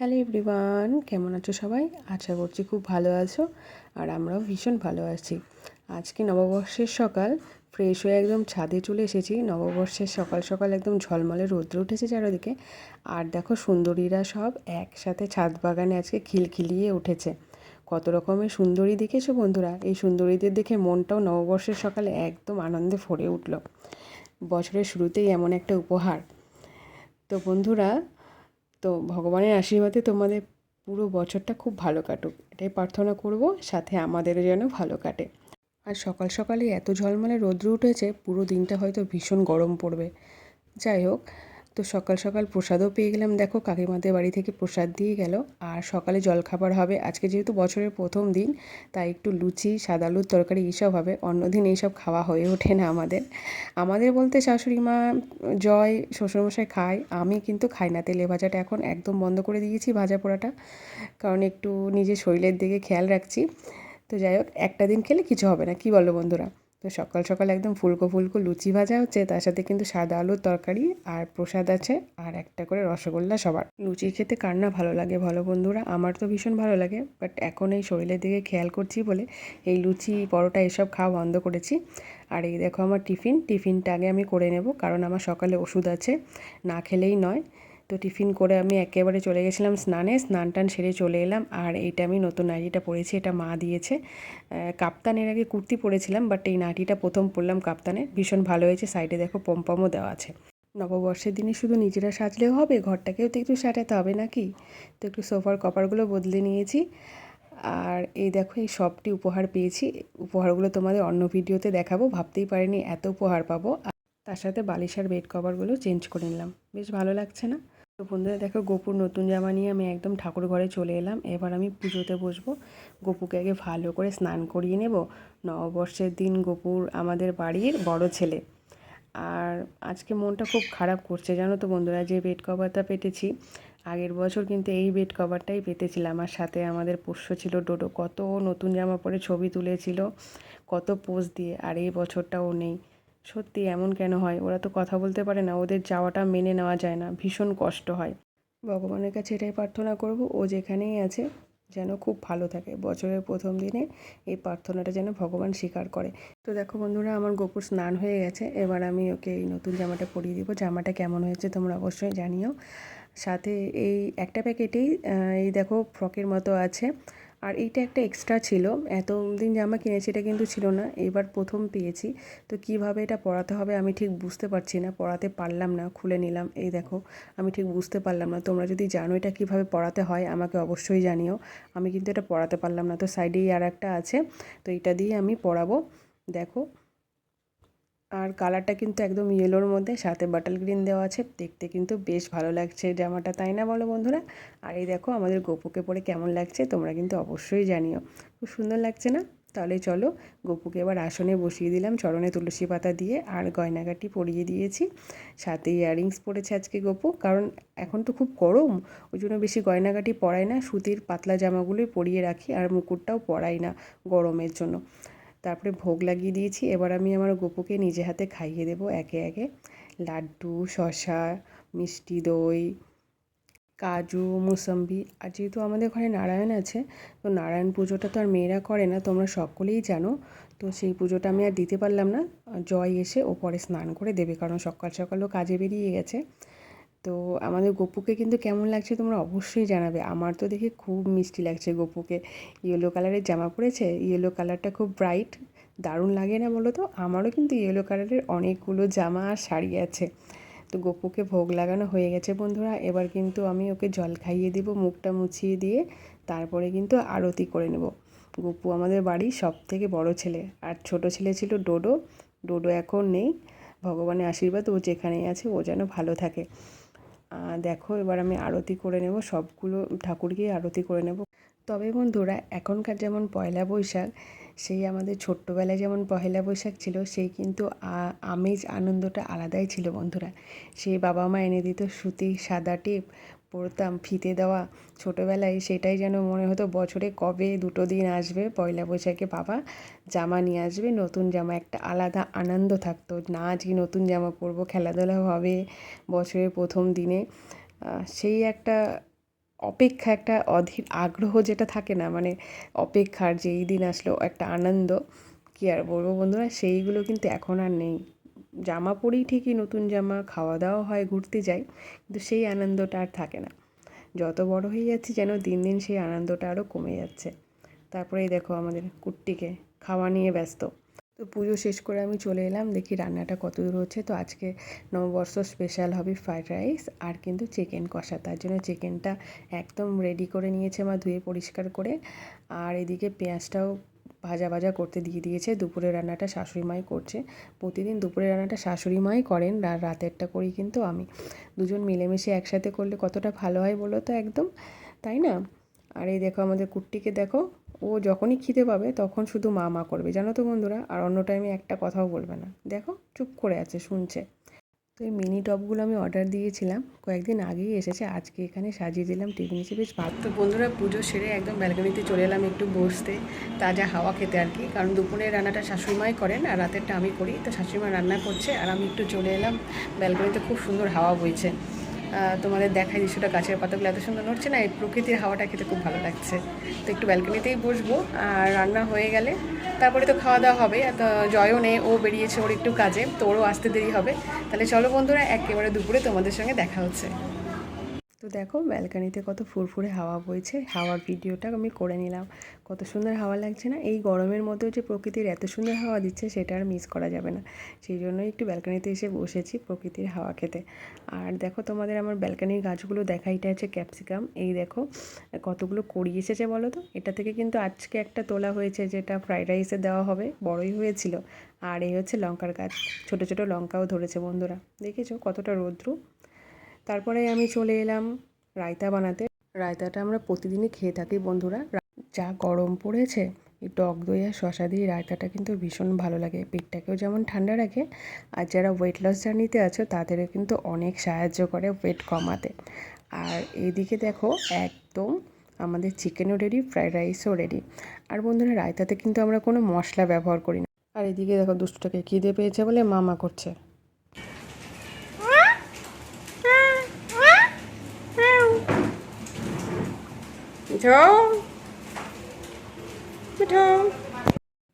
Hello everyone, কেমন আছো সবাই? আশা করছি খুব ভালো আছো আর আমরাও ভীষণ ভালো আছি। আজকে নববর্ষের সকাল ফ্রেশ হয়ে একদম ছাদে চলে এসেছি। নববর্ষের সকাল সকাল একদম ঝলমলে রৌদ্র উঠেছে চারিদিকে। আর দেখো সুন্দরীরা সব একসাথে ছাদ বাগানে আজকে খিলখিলিয়ে উঠেছে। কত রকমের সুন্দরী দেখেছ বন্ধুরা? এই সুন্দরীদের দেখে মনটাও নববর্ষের সকালে একদম আনন্দে ভরে উঠল। বছরের শুরুতেই এমন একটা উপহার। তো বন্ধুরা তো ভগবানের আশীর্বাদে তোমাদের পুরো বছরটা খুব ভালো কাটুক। এটাই প্রার্থনা করব, সাথে আমাদেরও যেন ভালো কাটে। আর সকাল সকালে এত ঝলমলে রৌদ্র উঠেছে, পুরো দিনটা হয়তো ভীষণ গরম পড়বে। যাই হোক তো সকাল সকাল প্রসাদও পেয়ে গেলাম। দেখো, কাকিমাদের বাড়ি থেকে প্রসাদ দিয়ে গেল। আর সকালে জলখাবার হবে। আজকে যেহেতু বছরের প্রথম দিন, তাই একটু লুচি, সাদা আলুর তরকারি এইসব হবে। অন্যদিন এইসব খাওয়া হয়ে ওঠে না আমাদের। আমাদের বলতে শাশুড়ি মা জয়, শ্বশুরমশাই খায়। আমি কিন্তু খাই না। তেলে ভাজাটা এখন একদম বন্ধ করে দিয়েছি ভাজা পোড়াটা। কারণ একটু নিজের শরীরের দিকে খেয়াল রাখছি। তো যাই হোক, একটা দিন খেলে কিছু হবে না। কি বলো বন্ধুরা? তো সকাল সকাল একদম ফুলকো ফুলকো লুচি ভাজা হচ্ছে, তার সাথে কিন্তু সাদা আলুর তরকারি আর প্রসাদ আছে আর একটা করে রসগোল্লা সবার। লুচি খেতে কার না ভালো লাগে ভালো বন্ধুরা? আমার তো ভীষণ ভালো লাগে বাট এখন এই শরীরের দিকে খেয়াল করছি বলে এই লুচি, পরোটা এসব খাওয়া বন্ধ করেছি। আর এই দেখো আমার টিফিন, টিফিনটা আগে আমি করে নেব কারণ আমার সকালে ওষুধ আছে, না খেলেই নয়। তো টিফিন করে আমি একেবারে চলে গেছিলাম স্নানে। স্নান টান সেরে চলে এলাম। আর এইটা আমি নতুন নাইটিটা পরেছি, এটা মা দিয়েছে। কাপ্তানের আগে কুর্তি পরেছিলাম বাট এই নাইটিটা প্রথম পরলাম কাপ্তানে। ভীষণ ভালো হয়েছে, সাইডে দেখো পম্পমও দেওয়া আছে। নববর্ষের দিনে শুধু নিজেরা সাজলেও হবে, ঘরটাকেও তো একটু সাজাতে হবে নাকি? তো একটু সোফার কপারগুলো বদলে নিয়েছি। আর এই দেখো, এই সবটি উপহার পেয়েছি। উপহারগুলো তোমাদের অন্য ভিডিওতে দেখাবো, ভাবতেই পারিনি এত উপহার পাবো। তার সাথে বালিশ বেড কভারগুলো চেঞ্জ করে নিলাম। বেশ ভালো লাগছে না? তো বন্ধুরা দেখো গোপুর নতুন জামা নিয়ে আমি একদম ঠাকুর ঘরে চলে এলাম। এবার আমি পুজোতে বসবো। গোপুকে আগে ভালো করে স্নান করিয়ে নেব। নববর্ষের দিন গোপুর আমাদের বাড়ির বড় ছেলে। আর আজকে মনটা খুব খারাপ করছে, জানো তো বন্ধুরা, যে বেড কভারটা পেতেছি। আগের বছর কিন্তু এই বেড কভারটাই পেতেছিলাম। আর সাথে আমাদের পোষ্য ছিল ডোডো, কত নতুন জামা পরে ছবি তুলেছিল, কত পোজ দিয়ে। আর এই বছরটাও নেই। সত্যি এমন কেন হয়? ওরা তো কথা বলতে পারে না, ওদের যাওয়াটা মেনে নেওয়া যায় না, ভীষণ কষ্ট হয়। ভগবানের কাছে এটাই প্রার্থনা করব, ও যেখানেই আছে যেন খুব ভালো থাকে। বছরের প্রথম দিনে এই প্রার্থনাটা যেন ভগবান স্বীকার করে। তো দেখো বন্ধুরা, আমার গোপুর স্নান হয়ে গেছে, এবার আমি ওকে এই নতুন জামাটা পরিয়ে দিব। জামাটা কেমন হয়েছে তোমরা অবশ্যই জানিও। সাথে এই একটা প্যাকেটেই এই দেখো, ফ্রকের মতো আছে। আর এইটা একটা এক্সট্রা ছিল। এত এতদিন জামা কিনেছি এটা কিন্তু ছিল না, এবার প্রথম পেয়েছি। তো কীভাবে এটা পড়াতে হবে আমি ঠিক বুঝতে পারছি না, পড়াতে পারলাম না, খুলে নিলাম। এই দেখো, আমি ঠিক বুঝতে পারলাম না। তোমরা যদি জানো এটা কীভাবে পড়াতে হয়, আমাকে অবশ্যই জানিও। আমি কিন্তু এটা পড়াতে পারলাম না। তো সাইডেই আর একটা আছে, তো এটা দিয়ে আমি পড়াবো। দেখো আর কালারটা কিন্তু একদম ইয়েলোর মধ্যে, সাথে বাটাল গ্রিন দেওয়া আছে। দেখতে কিন্তু বেশ ভালো লাগছে জামাটা, তাই না বলো বন্ধুরা? আর এই দেখো আমাদের গোপুকে পরে কেমন লাগছে, তোমরা কিন্তু অবশ্যই জানিও। খুব সুন্দর লাগছে না? তাহলে চলো গোপুকে এবার আসনে বসিয়ে দিলাম, চরণে তুলসী পাতা দিয়ে আর গয়নাগাটি পরিয়ে দিয়েছি। সাথে ইয়াররিংস পরেছে আজকে গোপু, কারণ এখন তো খুব গরম, ওই জন্য বেশি গয়নাগাটি পরাই না, সুতির পাতলা জামাগুলোই পরিয়ে রাখি, আর মুকুটটাও পরাই না গরমের জন্য। তারপরে ভোগ লাগিয়ে দিয়েছি। এবার আমি আমার গোপুকে নিজে হাতে খাইয়ে দেবো একে একে। লাড্ডু শশা মিষ্টি দই, কাজু, মুসম্বি। আর যেহেতু আমাদের ঘরে নারায়ণ আছে, তো নারায়ণ পুজোটা তো আর মেয়েরা করে না, তোমরা সকলেই জানো। তো সেই পুজোটা আমি আর দিতে পারলাম না। জয় এসে ও পরে স্নান করে দেবে, কারণ সকাল সকালও কাজে বেরিয়ে গেছে। তো আমাদের গপুকে কিন্তু কেমন লাগছে তোমরা অবশ্যই জানাবে। আমার তো দেখে খুব মিষ্টি লাগছে গপুকে। ইয়েলো কালারের জামা পরেছে ইয়েলো কালারটা খুব ব্রাইট দারুণ লাগে না বলো তো আমারও কিন্তু ইয়েলো কালারের অনেকগুলো জামা আর শাড়ি আছে। তো গপুকে ভোগ লাগানো হয়ে গেছে বন্ধুরা, এবার কিন্তু আমি ওকে জল খাইয়ে দিব, মুখটা মুছিয়ে দিয়ে তারপরে কিন্তু আরতি করে নেব। গপু আমাদের বাড়ির সব থেকে বড় ছেলে, আর ছোট ছেলে ছিল ডোডো ডোডো এখন নেই। ভগবানের আশীর্বাদ ও যেখানেই আছে ও যেন ভালো থাকে। দেখো, এবার আমি আরতি করে নেব, সবগুলো ঠাকুরকেই আরতি করে নেব। তবে বন্ধুরা, এখনকার যেমন পয়লা বৈশাখ, সেই আমাদের ছোট্টবেলায় যেমন পয়লা বৈশাখ ছিল, সেই কিন্তু আমেজ, আনন্দটা আলাদাই ছিল বন্ধুরা। সেই বাবা মা এনে দিত সুতি সাদা টেপ পরতাম ফিতে দেওয়া ছোটোবেলায়, সেটাই যেন মনে হতো বছরে কবে দুটো দিন আসবে। পয়লা বৈশাখে বাবা জামা নিয়ে আসবে, নতুন জামা, একটা আলাদা আনন্দ থাকতো। না, আজকে নতুন জামা পরবো খেলাধুলা হবে বছরের প্রথম দিনে। সেই একটা অপেক্ষা, একটা অধীর আগ্রহ যেটা থাকে না মানে অপেক্ষার যে এই দিন আসলো, একটা আনন্দ। কী আর বলব বন্ধুরা, সেইগুলো কিন্তু এখন আর নেই। জামা পরেই ঠিকই নতুন জামা খাওয়া দাওয়া হয়, ঘুরতে যাই, কিন্তু সেই আনন্দটা আর থাকে না। যত বড় হয়ে যাচ্ছি যেন দিন দিন সেই আনন্দটা আরও কমে যাচ্ছে। তারপরে এই দেখো আমাদের কুট্টিকে খাওয়া নিয়ে ব্যস্ত। তো পুজো শেষ করে আমি চলে এলাম, দেখি রান্নাটা কত দূর হচ্ছে। তো আজকে নববর্ষ স্পেশাল হবে ফ্রাইড রাইস আর কিন্তু চিকেন কষা। তার জন্য চিকেনটা একদম রেডি করে নিয়েছে মা, ধুয়ে পরিষ্কার করে। আর এদিকে পেঁয়াজটাও ভাজা ভাজা করতে দিয়ে দিয়েছে। দুপুরের রান্নাটা শাশুড়ি মাই করছে। প্রতিদিন দুপুরের রান্নাটা শাশুড়ি মাই করেন। আর রাতেরটা করি কিন্তু আমি। দুজন মিলেমিশে একসাথে করলে কতটা ভালো হয় বলো তো একদম? তাই না? আর এই দেখো আমাদের কুট্টিকে দেখো। ও যখনই খিদে পাবে তখন শুধু মা মা করবে। জানো তো বন্ধুরা, আর অন্য টাইমে একটা কথাও বলবে না। দেখো, চুপ করে আছে, শুনছে। তো এই মিনি টপগুলো আমি অর্ডার দিয়েছিলাম। কয়েকদিন আগেই এসেছে, আজকে এখানে সাজিয়ে দিলাম, টিফিন হিসেবে বেশ তো বন্ধুরা পুজো সেরে একদম ব্যালকনিতে চলে এলাম একটু বসতে, তাজা হাওয়া খেতে আর কি। কারণ দুপুরের রান্নাটা শাশুড়িমাই করেন আর রাতেরটা আমি করি। তো শাশুড়িমা রান্না করছে আর আমি একটু চলে এলাম ব্যালকনিতে খুব সুন্দর হাওয়া বইছে। তোমাদের দেখায় দৃশ্যটা গাছের পাতাগুলো এত সুন্দর নড়ছে না, এই প্রকৃতির হাওয়াটা খেতে খুব ভালো লাগছে। তো একটু ব্যালকনিতেই বসবো, আর রান্না হয়ে গেলে তারপরে তো খাওয়া দাওয়া হবে জয়ও নেই, ও বেরিয়েছে ওর একটু কাজে, তো ওরও আসতে দেরি হবে। তাহলে চলো বন্ধুরা, একেবারে দুপুরে তোমাদের সঙ্গে দেখা হচ্ছে। তো দেখো ব্যালকানিতে কত ফুরফুরে হাওয়া বইছে হাওয়ার ভিডিওটা আমি করে নিলাম। কত সুন্দর হাওয়া লাগছে না? এই গরমের মধ্যেও যে প্রকৃতির এত সুন্দর হাওয়া দিচ্ছে, সেটা আর মিস করা যাবে না। সেই জন্যই একটু ব্যালকানিতে এসে বসেছি প্রকৃতির হাওয়া খেতে। আর দেখো তোমাদের আমার ব্যালকানির গাছগুলো দেখা এটা হচ্ছে ক্যাপসিকাম। এই দেখো, কতগুলো কড়ি এসেছে বলো তো? এটা থেকে কিন্তু আজকে একটা তোলা হয়েছে, যেটা ফ্রাইড রাইসে দেওয়া হবে, বড়ই হয়েছিল। আর এই হচ্ছে লঙ্কার গাছ, ছোট ছোট লঙ্কাও ধরেছে বন্ধুরা। দেখেছ কতটা রৌদ্র? তারপরে আমি চলে এলাম রায়তা বানাতে। রায়তাটা আমরা প্রতিদিনই খেয়ে থাকি বন্ধুরা। যা গরম পড়েছে, এই টক দই আর শশা দিয়ে রায়তাটা কিন্তু ভীষণ ভালো লাগে। পেটটাকেও যেমন ঠান্ডা রাখে, আর যারা ওয়েট লস জার্নিতে আছো, তাদেরও কিন্তু অনেক সাহায্য করে ওয়েট কমাতে। আর এইদিকে দেখো, একদম আমাদের চিকেনও রেডি ফ্রাইড রাইসও রেডি আর বন্ধুরা, রায়তাতে কিন্তু আমরা কোনো মশলা ব্যবহার করি না। আর এদিকে দেখো, দুষ্টটাকে খিদে পেয়েছে বলে মামা করছে।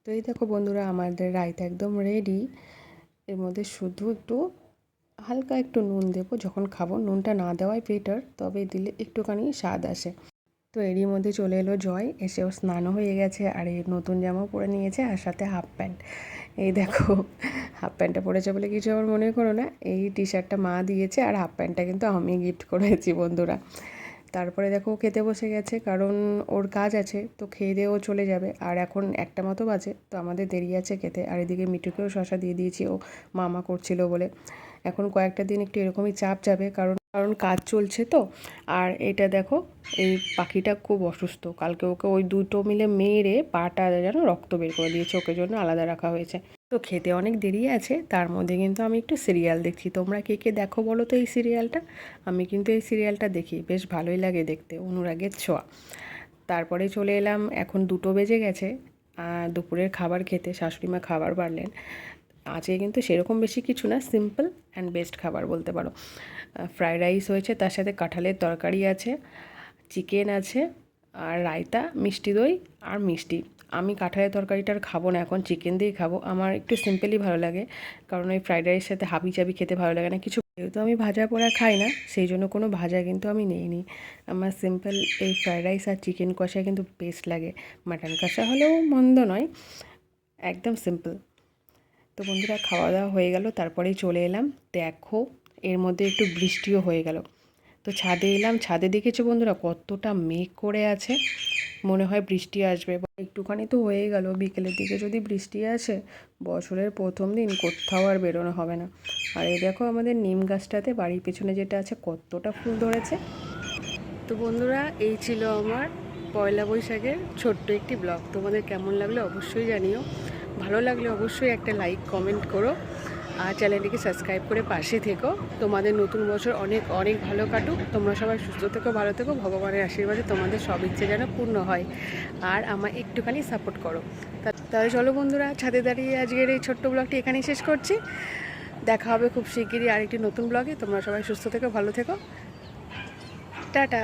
তো এই দেখো বন্ধুরা, আমাদের রায়তা একদম রেডি এর মধ্যে শুধু একটু হালকা একটু নুন দেবো, যখন খাব। নুনটা না দেওয়াই বেটার তবে দিলে একটুখানি স্বাদ আসে। তো এরই মধ্যে চলে এলো জয়, এসে ওর স্নানও হয়ে গেছে, আর এই নতুন জামাও পরে নিয়েছে, আর সাথে হাফ প্যান্ট এই দেখো হাফ প্যান্টটা পরেছে বলে কিছু আমার মনে করো না। এই টি শার্টটা মা দিয়েছে, আর হাফ প্যান্টটা কিন্তু আমি গিফট করেছি বন্ধুরা। তারপরে দেখো খেতে বসে গেছে, কারণ ওর কাজ আছে, তো খেয়ে দিয়ে ও চলে যাবে। আর এখন একটা মতো বাজে, তো আমাদের দেরি আছে খেতে। আর এদিকে মিঠুকেও শশা দিয়ে দিয়েছি, ও মামা করছিল বলে। এখন কয়েকটা দিন একটু এরকমই চাপ যাবে, কারণ কারণ কাজ চলছে তো। আর এটা দেখো, এই পাখিটা খুব অসুস্থ। কালকে ওকে ওই দুটো মিলে মেরে পাটা যেন রক্ত বের করে দিয়েছে, ওকে জন্য আলাদা রাখা হয়েছে। তো খেতে অনেক দেরি আছে, তার মধ্যে কিন্তু আমি একটু সিরিয়াল দেখছি। তোমরা কে কে দেখো বলো তো এই সিরিয়ালটা? আমি কিন্তু এই সিরিয়ালটা দেখি, বেশ ভালোই লাগে দেখতে, অনুরাগের ছোঁয়া। তারপরে চলে এলাম, এখন দুটো বেজে গেছে দুপুরের খাবার খেতে, শাশুড়িমা খাবার বাড়লেন। আজকে কিন্তু সেরকম বেশি কিছু না সিম্পল অ্যান্ড বেস্ট খাবার বলতে পারো। ফ্রায়েড রাইস হয়েছে, তার সাথে কাঁঠালের তরকারি আছে চিকেন আছে, আর রায়তা, মিষ্টি দই আর মিষ্টি। আমি কাঁঠালের তরকারিটা আর খাব না, এখন চিকেন দিয়েই খাব। আমার একটু সিম্পলই ভালো লাগে, কারণ ওই ফ্রাইড রাইসের সাথে হাবি চাবি খেতে ভালো লাগে না। কিছু যেহেতু আমি ভাজা পোড়া খাই না, সেই জন্য কোনো ভাজা কিন্তু আমি নিইনি। আমার সিম্পল এই ফ্রাইড রাইস আর চিকেন কষা কিন্তু বেস্ট লাগে। মাটন কষা হলেও মন্দ নয়, একদম সিম্পল তো বন্ধুরা খাওয়া দাওয়া হয়ে গেল, তারপরেই চলে এলাম। দেখো, এর মধ্যে একটু বৃষ্টিও হয়ে গেল। তো ছাদে এলাম, ছাদে দেখেছ বন্ধুরা কতটা মেঘ করে আছে? মনে হয় বৃষ্টি আসবে। একটুখানি তো হয়ে গেল, বিকেলের দিকে যদি বৃষ্টি আসে, বছরের প্রথম দিন কোথাও আর বেরোনো হবে না। আর এই দেখো আমাদের নিম গাছটাতে, বাড়ির পেছনে যেটা আছে, কতটা ফুল ধরেছে। তো বন্ধুরা, এই ছিল আমার পয়লা বৈশাখের ছোট্ট একটি ব্লগ। তোমাদের কেমন লাগল অবশ্যই জানিও। ভালো লাগলে অবশ্যই একটা লাইক কমেন্ট করো আর চ্যানেলটিকে সাবস্ক্রাইব করে পাশে থেকো। তোমাদের নতুন বছর অনেক অনেক ভালো কাটুক। তোমরা সবাই সুস্থ থেকো, ভালো থেকো, ভগবানের আশীর্বাদে তোমাদের সব ইচ্ছে যেন পূর্ণ হয়। আর আমার একটুখানি সাপোর্ট করো। তাহলে চলো বন্ধুরা, ছাদে দাঁড়িয়ে আজকের এই ছোট্ট ব্লগটি এখানেই শেষ করছি। দেখা হবে খুব শিগগিরই আরেকটি নতুন ব্লগে তোমরা সবাই সুস্থ থেকো, ভালো থেকো। টাটা!